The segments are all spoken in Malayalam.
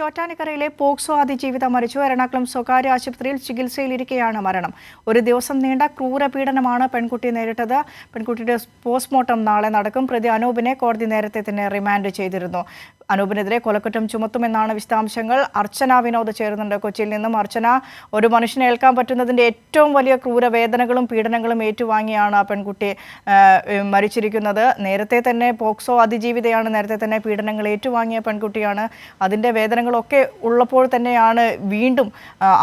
ചോറ്റാനിക്കരയിലെ പോക്സോ അതിജീവിത മരിച്ചു. എറണാകുളം സ്വകാര്യ ആശുപത്രിയിൽ ചികിത്സയിലിരിക്കെയാണ് മരണം. ഒരു ദിവസം നീണ്ട ക്രൂരപീഡനമാണ് പെൺകുട്ടി നേരിട്ടത്. പെൺകുട്ടിയുടെ പോസ്റ്റ്മോർട്ടം നാളെ നടക്കും. പ്രതി അനൂപിനെ കോടതി നേരത്തെ തന്നെ റിമാൻഡ് ചെയ്തിരുന്നു. അനൂപിനെതിരെ കൊലക്കുറ്റം ചുമത്തുമെന്നാണ് വിശദാംശങ്ങൾ. അർച്ചന വിനോദ് ചേരുന്നുണ്ട് കൊച്ചിയിൽ നിന്നും. അർച്ചന ഒരു മനുഷ്യനെ ഏൽക്കാൻ പറ്റുന്നതിന്റെ ഏറ്റവും വലിയ ക്രൂരവേദനകളും പീഡനങ്ങളും ഏറ്റുവാങ്ങിയാണ് ആ പെൺകുട്ടി മരിച്ചിരിക്കുന്നത്. നേരത്തെ തന്നെ പോക്സോ അതിജീവിതയാണ് നേരത്തെ തന്നെ പീഡനങ്ങൾ ഏറ്റുവാങ്ങിയ പെൺകുട്ടിയാണ്. അതിന്റെ വേദനകളൊക്കെ ഉള്ളപ്പോൾ തന്നെയാണ് വീണ്ടും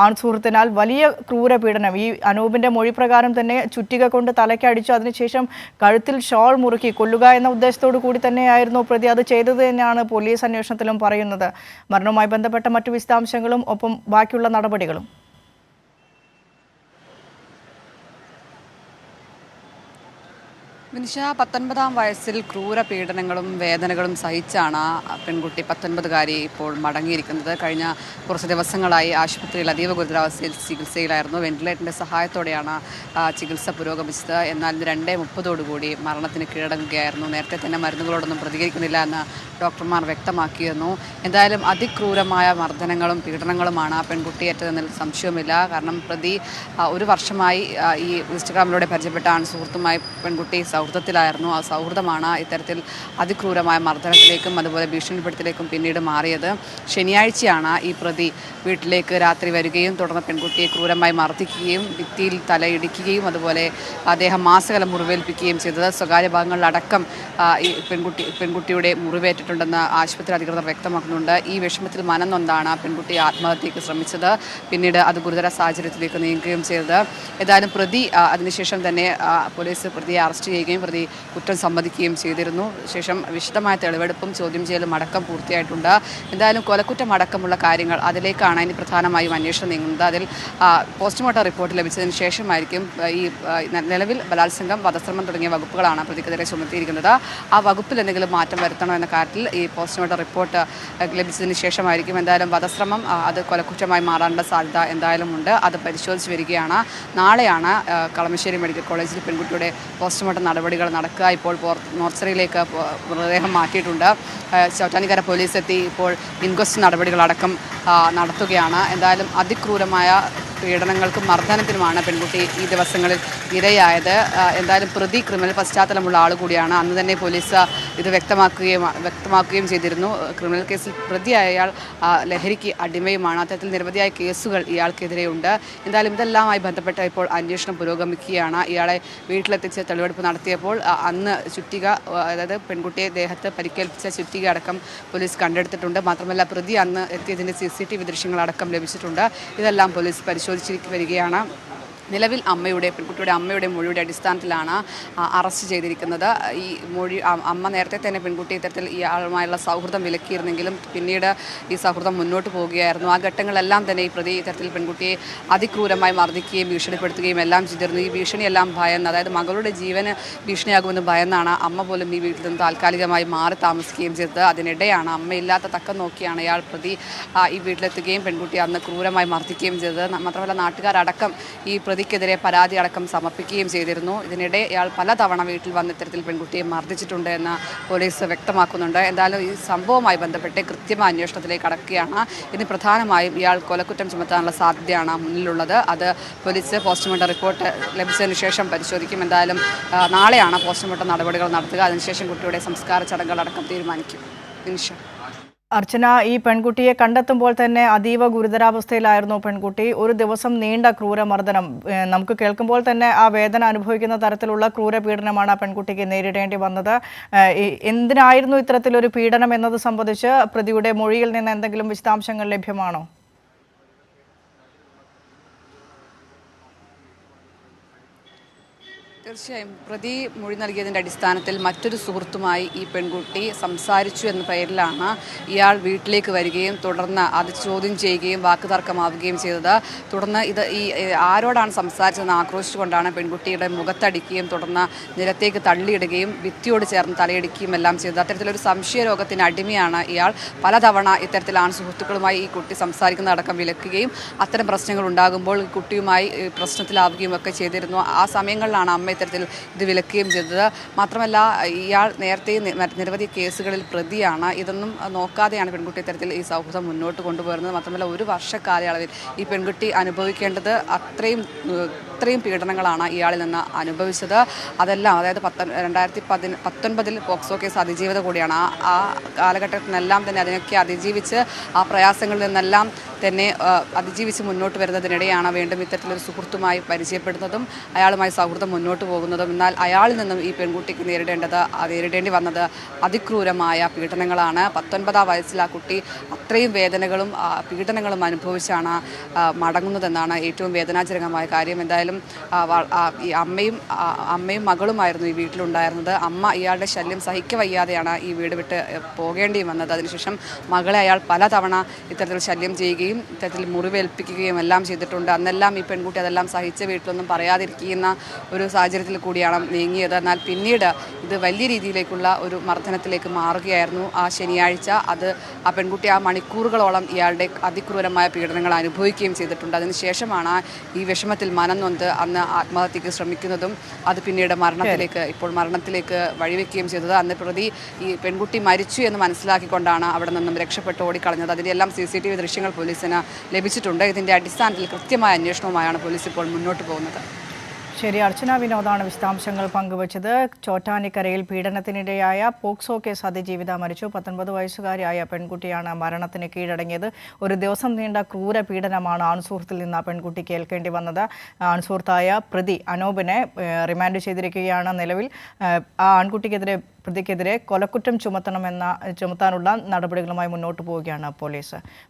ആൺ സുഹൃത്തിനാൽ വലിയ ക്രൂരപീഡനം ഈ അനൂപിന്റെ മൊഴി പ്രകാരം തന്നെ ചുറ്റിക കൊണ്ട് തലയ്ക്കടിച്ചു അതിനുശേഷം കഴുത്തിൽ ഷോൾ മുറുക്കി കൊല്ലുക എന്ന ഉദ്ദേശത്തോടു കൂടി തന്നെയായിരുന്നു പ്രതി. അത് ചെയ്തത് തന്നെയാണ് പോലീസ്. അന്വേഷണത്തിലും പറയുന്നത്. മരണവുമായി ബന്ധപ്പെട്ട മറ്റു വിശദാംശങ്ങളും ഒപ്പം ബാക്കിയുള്ള നടപടികളും. വിനിഷ പത്തൊൻപതാം വയസ്സിൽ ക്രൂര പീഡനങ്ങളും വേദനകളും സഹിച്ചാണ് പെൺകുട്ടി പത്തൊൻപതുകാരി ഇപ്പോൾ മടങ്ങിയിരിക്കുന്നത്. കഴിഞ്ഞ കുറച്ച് ദിവസങ്ങളായി ആശുപത്രിയിൽ അതീവ ഗുരുതരാവസ്ഥയിൽ ചികിത്സയിലായിരുന്നു. വെന്റിലേറ്ററിന്റെ സഹായത്തോടെയാണ് ചികിത്സ പുരോഗമിച്ചത്. എന്നാൽ ഇന്ന് രണ്ടേ മുപ്പതോടുകൂടി മരണത്തിന് കീഴടങ്ങുകയായിരുന്നു. നേരത്തെ തന്നെ മരുന്നുകളോടൊന്നും പ്രതികരിക്കുന്നില്ല എന്ന് ഡോക്ടർമാർ വ്യക്തമാക്കിയിരുന്നു. എന്തായാലും അതിക്രൂരമായ മർദ്ദനങ്ങളും പീഡനങ്ങളുമാണ് ആ പെൺകുട്ടിയേറ്റതെന്നതിൽ സംശയവുമില്ല. കാരണം പ്രതി ഒരു വർഷമായി ഈ ഇൻസ്റ്റഗ്രാമിലൂടെ പരിചയപ്പെട്ടാണ് സുഹൃത്തുമായി പെൺകുട്ടി സൗഹൃദത്തിലായിരുന്നു. ആ സൗഹൃദമാണ് ഇത്തരത്തിൽ അതിക്രൂരമായ മർദ്ദനത്തിലേക്കും അതുപോലെ ഭീഷണിപ്പെടുത്തലേക്കും പിന്നീട് മാറിയത്. ശനിയാഴ്ചയാണ് ഈ പ്രതി വീട്ടിലേക്ക് രാത്രി വരികയും തുടർന്ന് പെൺകുട്ടിയെ ക്രൂരമായി മർദ്ദിക്കുകയും ഭിത്തിയിൽ തലയിടിക്കുകയും അതുപോലെ അദ്ദേഹം മാസകലം മുറിവേൽപ്പിക്കുകയും ചെയ്തത്. സ്വകാര്യ ഭാഗങ്ങളിലടക്കം ഈ പെൺകുട്ടി പെൺകുട്ടിയുടെ മുറിവേറ്റിട്ടുണ്ടെന്ന് ആശുപത്രി അധികൃതർ വ്യക്തമാക്കുന്നുണ്ട്. ഈ വിഷമത്തിൽ മനം നൊന്താണ് ആ പെൺകുട്ടി ആത്മഹത്യക്ക് ശ്രമിച്ചത്. പിന്നീട് അത് ഗുരുതര സാഹചര്യത്തിലേക്ക് നീങ്ങുകയും ചെയ്തത്. ഏതായാലും പ്രതി അതിനുശേഷം തന്നെ പോലീസ് പ്രതിയെ അറസ്റ്റ് ചെയ്യുകയും പ്രതി കുറ്റം സമ്മതിക്കുകയും ചെയ്തിരുന്നു. ശേഷം വിശദമായ തെളിവെടുപ്പും ചോദ്യം ചെയ്യലും അടക്കം പൂർത്തിയായിട്ടുണ്ട്. എന്തായാലും കൊലക്കുറ്റം അടക്കമുള്ള കാര്യങ്ങൾ അതിലേക്കാണ് ഇനി പ്രധാനമായും അന്വേഷണം നീങ്ങുന്നത്. അതിൽ പോസ്റ്റ്മോർട്ടം റിപ്പോർട്ട് ലഭിച്ചതിന് ശേഷമായിരിക്കും ഈ നിലവിൽ ബലാത്സംഗം വധശ്രമം തുടങ്ങിയ വകുപ്പുകളാണ് പ്രതിക്കെതിരെ ചുമത്തിയിരിക്കുന്നത്. ആ വകുപ്പിൽ എന്തെങ്കിലും മാറ്റം വരുത്തണോ എന്ന കാര്യത്തിൽ ഈ പോസ്റ്റ്മോർട്ടം റിപ്പോർട്ട് ലഭിച്ചതിന് ശേഷമായിരിക്കും. എന്തായാലും വധശ്രമം അത് കൊലക്കുറ്റമായി മാറാനുള്ള സാധ്യത എന്തായാലും ഉണ്ട്. അത് പരിശോധിച്ച് വരികയാണ്. നാളെയാണ് കളമശ്ശേരി മെഡിക്കൽ കോളേജിൽ പെൺകുട്ടിയുടെ പോസ്റ്റ്മോർട്ടം നടപടികൾ നടക്കുക. ഇപ്പോൾ മോർച്ചറിയിലേക്ക് മൃതദേഹം മാറ്റിയിട്ടുണ്ട്. ചോറ്റാനിക്കര പോലീസ് എത്തി ഇപ്പോൾ ഇൻക്വസ്റ്റ് നടപടികളടക്കം നടത്തുകയാണ്. എന്തായാലും അതിക്രൂരമായ പീഡനങ്ങൾക്കും മർദ്ദനത്തിനുമാണ് പെൺകുട്ടി ഈ ദിവസങ്ങളിൽ ഇരയായത്. എന്തായാലും പ്രതി ക്രിമിനൽ പശ്ചാത്തലമുള്ള ആൾ കൂടിയാണ്. അന്ന് തന്നെ പോലീസ് ഇത് വ്യക്തമാക്കുകയും വ്യക്തമാക്കുകയും ചെയ്തിരുന്നു. ക്രിമിനൽ കേസിൽ പ്രതിയായ ഇയാൾ ലഹരിക്ക് അടിമയുമാണ്. അത്തരത്തിൽ നിരവധിയായ കേസുകൾ ഇയാൾക്കെതിരെയുണ്ട്. എന്തായാലും ഇതെല്ലാമായി ബന്ധപ്പെട്ട് ഇപ്പോൾ അന്വേഷണം പുരോഗമിക്കുകയാണ്. ഇയാളെ വീട്ടിലെത്തിച്ച് തെളിവെടുപ്പ് നടത്തിയപ്പോൾ അന്ന് ചുറ്റിക അതായത് പെൺകുട്ടിയെ ദേഹത്ത് പരിക്കേൽപ്പിച്ച ചുറ്റിക അടക്കം പോലീസ് കണ്ടെടുത്തിട്ടുണ്ട്. മാത്രമല്ല പ്രതി അന്ന് എത്തിയതിന്റെ സി സി ടി വി ദൃശ്യങ്ങളടക്കം ലഭിച്ചിട്ടുണ്ട്. ഇതെല്ലാം പോലീസ് പരിശോധിച്ചിരിക്കും വരികയാണ്. നിലവിൽ അമ്മയുടെ പെൺകുട്ടിയുടെ അമ്മയുടെ മൊഴിയുടെ അടിസ്ഥാനത്തിലാണ് അറസ്റ്റ് ചെയ്തിരിക്കുന്നത്. ഈ മൊഴി അമ്മ നേരത്തെ തന്നെ പെൺകുട്ടി ഇത്തരത്തിൽ ഈ ആളുമായുള്ള സൗഹൃദം വിലക്കിയിരുന്നെങ്കിലും പിന്നീട് ഈ സൗഹൃദം മുന്നോട്ട് പോവുകയായിരുന്നു. ആ ഘട്ടങ്ങളെല്ലാം തന്നെ ഈ പ്രതി ഇത്തരത്തിൽ പെൺകുട്ടിയെ അതിക്രൂരമായി മർദ്ദിക്കുകയും ഭീഷണിപ്പെടുത്തുകയും എല്ലാം ചെയ്തിരുന്നു. ഈ ഭീഷണിയെല്ലാം ഭയന്ന് അതായത് മകളുടെ ജീവന് ഭീഷണിയാകുമെന്ന് ഭയന്നാണ് അമ്മ പോലും ഈ വീട്ടിൽ നിന്ന് താൽക്കാലികമായി മാറി താമസിക്കുകയും ചെയ്തത്. അതിനിടെയാണ് അമ്മയില്ലാത്ത തക്കം നോക്കിയാണ് ഇയാൾ പ്രതി ഈ വീട്ടിലെത്തുകയും പെൺകുട്ടിയെ അന്ന് ക്രൂരമായി മർദ്ദിക്കുകയും ചെയ്തത്. മാത്രമല്ല നാട്ടുകാരടക്കം ഈ പ്രതിക്കെതിരെ പരാതി അടക്കം സമർപ്പിക്കുകയും ചെയ്തിരുന്നു. ഇതിനിടെ ഇയാൾ പലതവണ വീട്ടിൽ വന്ന ഇത്തരത്തിൽ പെൺകുട്ടിയെ മർദ്ദിച്ചിട്ടുണ്ട് എന്ന് പോലീസ് വ്യക്തമാക്കുന്നുണ്ട്. എന്തായാലും ഈ സംഭവവുമായി ബന്ധപ്പെട്ട് കൃത്യമായ അന്വേഷണത്തിലേക്ക് അടക്കുകയാണ് ഇനി പ്രധാനമായും ഇയാൾ കൊലക്കുറ്റം ചുമത്താനുള്ള സാധ്യതയാണ് മുന്നിലുള്ളത്. അത് പോലീസ് പോസ്റ്റ്മോർട്ടം റിപ്പോർട്ട് ലഭിച്ചതിന് ശേഷം പരിശോധിക്കും. എന്തായാലും നാളെയാണ് പോസ്റ്റ്മോർട്ടം നടപടികൾ നടത്തുക. അതിനുശേഷം കുട്ടിയുടെ സംസ്കാര ചടങ്ങുകളടക്കം തീരുമാനിക്കും. നിമിഷ. അർച്ചന ഈ പെൺകുട്ടിയെ കണ്ടെത്തുമ്പോൾ തന്നെ അതീവ ഗുരുതരാവസ്ഥയിലായിരുന്നു പെൺകുട്ടി. ഒരു ദിവസം നീണ്ട ക്രൂരമർദ്ദനം. നമുക്ക് കേൾക്കുമ്പോൾ തന്നെ ആ വേദന അനുഭവിക്കുന്ന തരത്തിലുള്ള ക്രൂരപീഡനമാണ് ആ പെൺകുട്ടിക്ക് നേരിടേണ്ടി വന്നത്. എന്തിനായിരുന്നു ഇത്തരത്തിലൊരു പീഡനം എന്നത് സംബന്ധിച്ച് പ്രതിയുടെ മൊഴിയിൽ നിന്ന് എന്തെങ്കിലും വിശദാംശങ്ങൾ ലഭ്യമാണോ? തീർച്ചയായും പ്രതി മൊഴി നൽകിയതിന്റെ അടിസ്ഥാനത്തിൽ മറ്റൊരു സുഹൃത്തുമായി ഈ പെൺകുട്ടി സംസാരിച്ചു എന്ന പേരിലാണ് ഇയാൾ വീട്ടിലേക്ക് വരികയും തുടർന്ന് അത് ചോദ്യം ചെയ്യുകയും വാക്കുതർക്കമാവുകയും ചെയ്തത്. തുടർന്ന് ഇത് ഈ ആരോടാണ് സംസാരിച്ചതെന്ന് ആക്രോശിച്ചുകൊണ്ടാണ് പെൺകുട്ടിയുടെ മുഖത്തടിക്കുകയും തുടർന്ന് നിലത്തേക്ക് തള്ളിയിടുകയും ഭിത്തിയോട് ചേർന്ന് തലയിടിക്കുകയും എല്ലാം ചെയ്തത്. അത്തരത്തിലൊരു സംശയരോഗത്തിന് അടിമയാണ് ഇയാൾ. പലതവണ ഇത്തരത്തിൽ ആൺ സുഹൃത്തുക്കളുമായി ഈ കുട്ടി സംസാരിക്കുന്നതടക്കം വിലക്കുകയും അത്തരം പ്രശ്നങ്ങൾ ഉണ്ടാകുമ്പോൾ കുട്ടിയുമായി പ്രശ്നത്തിലാവുകയും ഒക്കെ ചെയ്തിരുന്നു. ആ സമയങ്ങളിലാണ് അമ്മ ഇത്തരത്തിൽ ഇത് വിലക്കുകയും ചെയ്തത്. മാത്രമല്ല ഇയാൾ നേരത്തെ നിരവധി കേസുകളിൽ പ്രതിയാണ്. ഇതൊന്നും നോക്കാതെയാണ് പെൺകുട്ടി ഇത്തരത്തിൽ ഈ സൗഹൃദം മുന്നോട്ട് കൊണ്ടുപോകുന്നത് മാത്രമല്ല ഒരു വർഷ കാലയളവിൽ ഈ പെൺകുട്ടി അനുഭവിക്കേണ്ടത് അത്രയും ഇത്രയും പീഡനങ്ങളാണ് ഇയാളിൽ നിന്ന് അനുഭവിച്ചത്. അതെല്ലാം അതായത് പത്ത രണ്ടായിരത്തി പതിന പത്തൊൻപതിൽ പോക്സോ കേസ് അതിജീവിത കൂടിയാണ്. ആ ആ കാലഘട്ടത്തിനെല്ലാം തന്നെ അതിനൊക്കെ അതിജീവിച്ച് ആ പ്രയാസങ്ങളിൽ നിന്നെല്ലാം തന്നെ അതിജീവിച്ച് മുന്നോട്ട് വരുന്നതിനിടെയാണ് വീണ്ടും ഇത്തരത്തിലൊരു സുഹൃത്തുമായി പരിചയപ്പെടുന്നതും അയാളുമായി സൗഹൃദം മുന്നോട്ട് പോകുന്നതും. എന്നാൽ അയാളിൽ നിന്നും ഈ പെൺകുട്ടിക്ക് നേരിടേണ്ടത് നേരിടേണ്ടി വന്നത് അതിക്രൂരമായ പീഡനങ്ങളാണ്. പത്തൊൻപതാം വയസ്സിൽ ആ കുട്ടി അത്രയും വേദനകളും പീഡനങ്ങളും അനുഭവിച്ചാണ് മടങ്ങുന്നതെന്നാണ് ഏറ്റവും വേദനാജനകമായ കാര്യം. എന്തായാലും ഈ അമ്മയും അമ്മയും മകളുമായിരുന്നു ഈ വീട്ടിലുണ്ടായിരുന്നത്. അമ്മ ഇയാളുടെ ശല്യം സഹിക്കവയ്യാതെയാണ് ഈ വീട് വിട്ട് പോകേണ്ടി വന്നത്. അതിനുശേഷം മകളെ അയാൾ പലതവണ ഇത്തരത്തിൽ ശല്യം ചെയ്യുകയും ഇത്തരത്തിൽ മുറിവേൽപ്പിക്കുകയും എല്ലാം ചെയ്തിട്ടുണ്ട്. അന്നെല്ലാം ഈ പെൺകുട്ടി അതെല്ലാം സഹിച്ച വീട്ടിലൊന്നും പറയാതിരിക്കുന്ന ഒരു സാഹചര്യത്തിൽ കൂടിയാണ് നീങ്ങിയത്. എന്നാൽ പിന്നീട് ഇത് വലിയ രീതിയിലേക്കുള്ള ഒരു മർദ്ദനത്തിലേക്ക് മാറുകയായിരുന്നു. ആ ശനിയാഴ്ച അത് ആ പെൺകുട്ടി ആ മണിക്കൂറുകളോളം ഇയാളുടെ അതിക്രൂരമായ പീഡനങ്ങൾ അനുഭവിക്കുകയും ചെയ്തിട്ടുണ്ട്. അതിനുശേഷമാണ് ഈ വിഷമത്തിൽ മനം നൊന്ത് അന്ന് ആത്മഹത്യക്ക് ശ്രമിക്കുന്നതും അത് പിന്നീട് മരണത്തിലേക്ക് ഇപ്പോൾ മരണത്തിലേക്ക് വഴിവെക്കുകയും ചെയ്തത്. അന്ന് പ്രതി ഈ പെൺകുട്ടി മരിച്ചു എന്ന് മനസ്സിലാക്കിക്കൊണ്ടാണ് അവിടെ നിന്നും രക്ഷപ്പെട്ട് ഓടിക്കളഞ്ഞത്. അതിന്റെ എല്ലാം സി സി ടി വി ദൃശ്യങ്ങൾ പോലീസിന് ലഭിച്ചിട്ടുണ്ട്. ഇതിന്റെ അടിസ്ഥാനത്തിൽ കൃത്യമായ അന്വേഷണവുമായാണ് പോലീസ് ഇപ്പോൾ മുന്നോട്ട് പോകുന്നത്. ശരി അർച്ചന വിനോദാണ് വിശദാംശങ്ങൾ പങ്കുവച്ചത്. ചോറ്റാനിക്കരയിൽ പീഡനത്തിനിരയായ പോക്സോ കേസ് അതിജീവിത മരിച്ചു. പത്തൊൻപത് വയസ്സുകാരിയായ പെൺകുട്ടിയാണ് മരണത്തിന് കീഴടങ്ങിയത്. ഒരു ദിവസം നീണ്ട ക്രൂര പീഡനമാണ് ആൺസുഹൃത്തിൽ നിന്ന് ആ പെൺകുട്ടി കേൾക്കേണ്ടി വന്നത്. ആൺസുഹൃത്തായ പ്രതി അനൂപിനെ റിമാൻഡ് ചെയ്തിരിക്കുകയാണ് നിലവിൽ. ആ ആൺകുട്ടിക്കെതിരെ പ്രതിക്കെതിരെ കൊലക്കുറ്റം ചുമത്തണമെന്ന ചുമത്താനുള്ള നടപടികളുമായി മുന്നോട്ട് പോവുകയാണ് പോലീസ്.